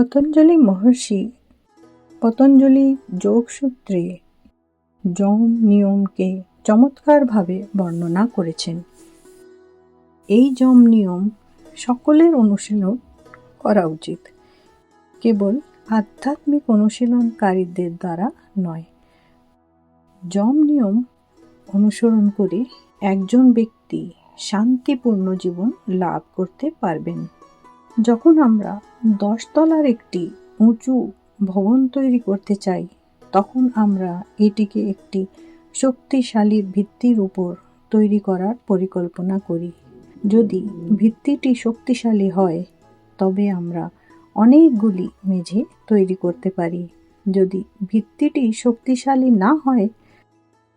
পতঞ্জলি মহর্ষি, পতঞ্জলি যোগসূত্রে যম নিয়মকে চমৎকারভাবে বর্ণনা করেছেন। এই যম নিয়ম সকলের অনুশীলন করা উচিত, কেবল আধ্যাত্মিক অনুশীলনকারীদের দ্বারা নয়। যম নিয়ম অনুসরণ করে একজন ব্যক্তি শান্তিপূর্ণ জীবন লাভ করতে পারবেন। যখন আমরা দশতলার একটি উঁচু ভবন তৈরি করতে চাই, তখন আমরা এটিকে একটি শক্তিশালী ভিত্তির উপর তৈরি করার পরিকল্পনা করি। যদি ভিত্তিটি শক্তিশালী হয়, তবে আমরা অনেকগুলি মেঝে তৈরি করতে পারি। যদি ভিত্তিটি শক্তিশালী না হয়,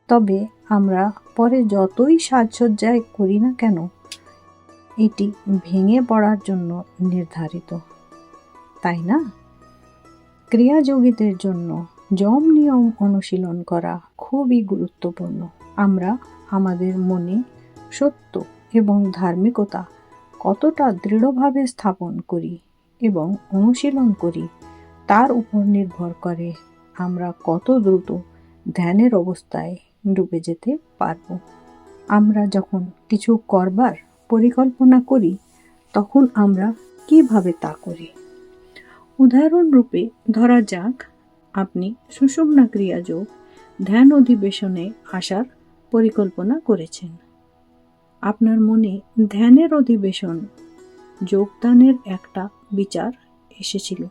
তবে আমরা পরে যতই সাজসজ্জায় করি না কেন এটি ভেঙে পড়ার জন্য নির্ধারিত। তাই না? ক্রিয়াযোগীদের জন্য যম নিয়ম অনুশীলন করা খুবই গুরুত্বপূর্ণ। আমরা আমাদের মনে সত্য এবং ধার্মিকতা কতটা দৃঢ়ভাবে স্থাপন করি এবং অনুশীলন করি, তার উপর নির্ভর করে আমরা কত দ্রুত ধ্যানের অবস্থায় ডুবে যেতে পারব। আমরা যখন কিছু করবার পরিকল্পনা করি, তখন আমরা কীভাবে তা করি? উদাহরণরূপে ধরা যাক, আপনি সুষুম্না ক্রিয়াযোগ, ধ্যান অধিবেশনে আসার পরিকল্পনা করেছেন। আপনার মনে ধ্যানের অধিবেশন, যোগদানের একটা বিচার এসেছিল।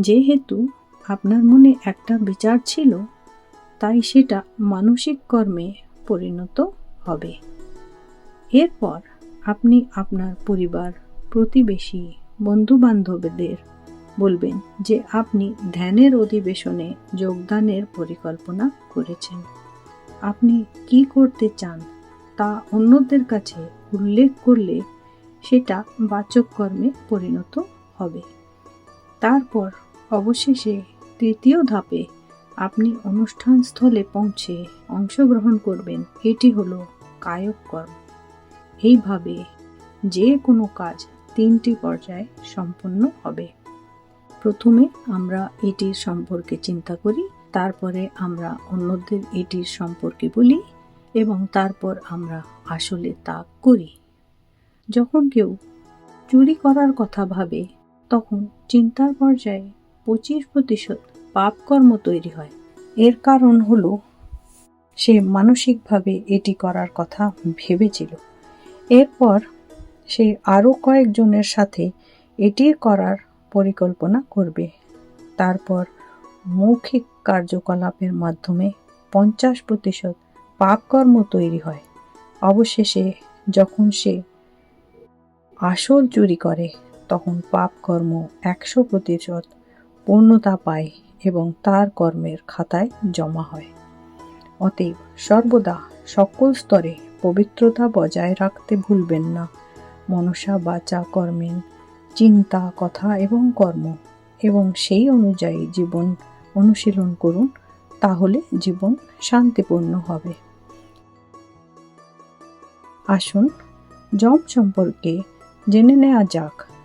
যেহেতু আপনার মনে একটা বিচার ছিল, তাই সেটা মানসিক কর্মে পরিণত হবে। এরপর আপনি আপনার পরিবার, প্রতিবেশী, বন্ধুবান্ধবদের বলবেন যে আপনি ধ্যানের অধিবেশনে যোগদানের পরিকল্পনা করেছেন। আপনি কি করতে চান তা অন্যদের কাছে উল্লেখ করলে সেটা বাচক কর্মে পরিণত হবে। তারপর অবশেষে তৃতীয় ধাপে আপনি অনুষ্ঠান স্থলে পৌঁছে অংশগ্রহণ করবেন। এটি হলো কায়ক কর্ম এইভাবে যে কোনো কাজ তিনটি পর্যায়ে সম্পন্ন হবে। প্রথমে আমরা এটির সম্পর্কে চিন্তা করি, তারপরে আমরা অন্যদের এটির সম্পর্কে বলি এবং তারপর আমরা আসলে তা করি। যখন কেউ চুরি করার কথা ভাবে, তখন চিন্তার পর্যায়ে পঁচিশ প্রতিশত পাপকর্ম তৈরি হয়। এর কারণ হলো, সে মানসিকভাবে এটি করার কথা ভেবেছিল। এরপর সে আরও কয়েকজনের সাথে এটি করার পরিকল্পনা করবে। তারপর মৌখিক কার্যকলাপের মাধ্যমে পঞ্চাশ প্রতিশত পাপকর্ম তৈরি হয়। অবশেষে যখন সে আসল চুরি করে, তখন পাপকর্ম একশো প্রতিশত পূর্ণতা পায় এবং তার কর্মের খাতায় জমা হয়। অতএব সর্বদা সকল স্তরে পবিত্রতা বজায় রাখতে ভুলবেন না। মনসা বাচা কর্মেন চিন্তা, কথা এবং কর্ম এবং সেই অনুযায়ী জীবন অনুশীলন করুন, তাহলে জীবন শান্তিপূর্ণ হবে। আসুন, জম সম্পর্কে জেনে নেওয়া যাক।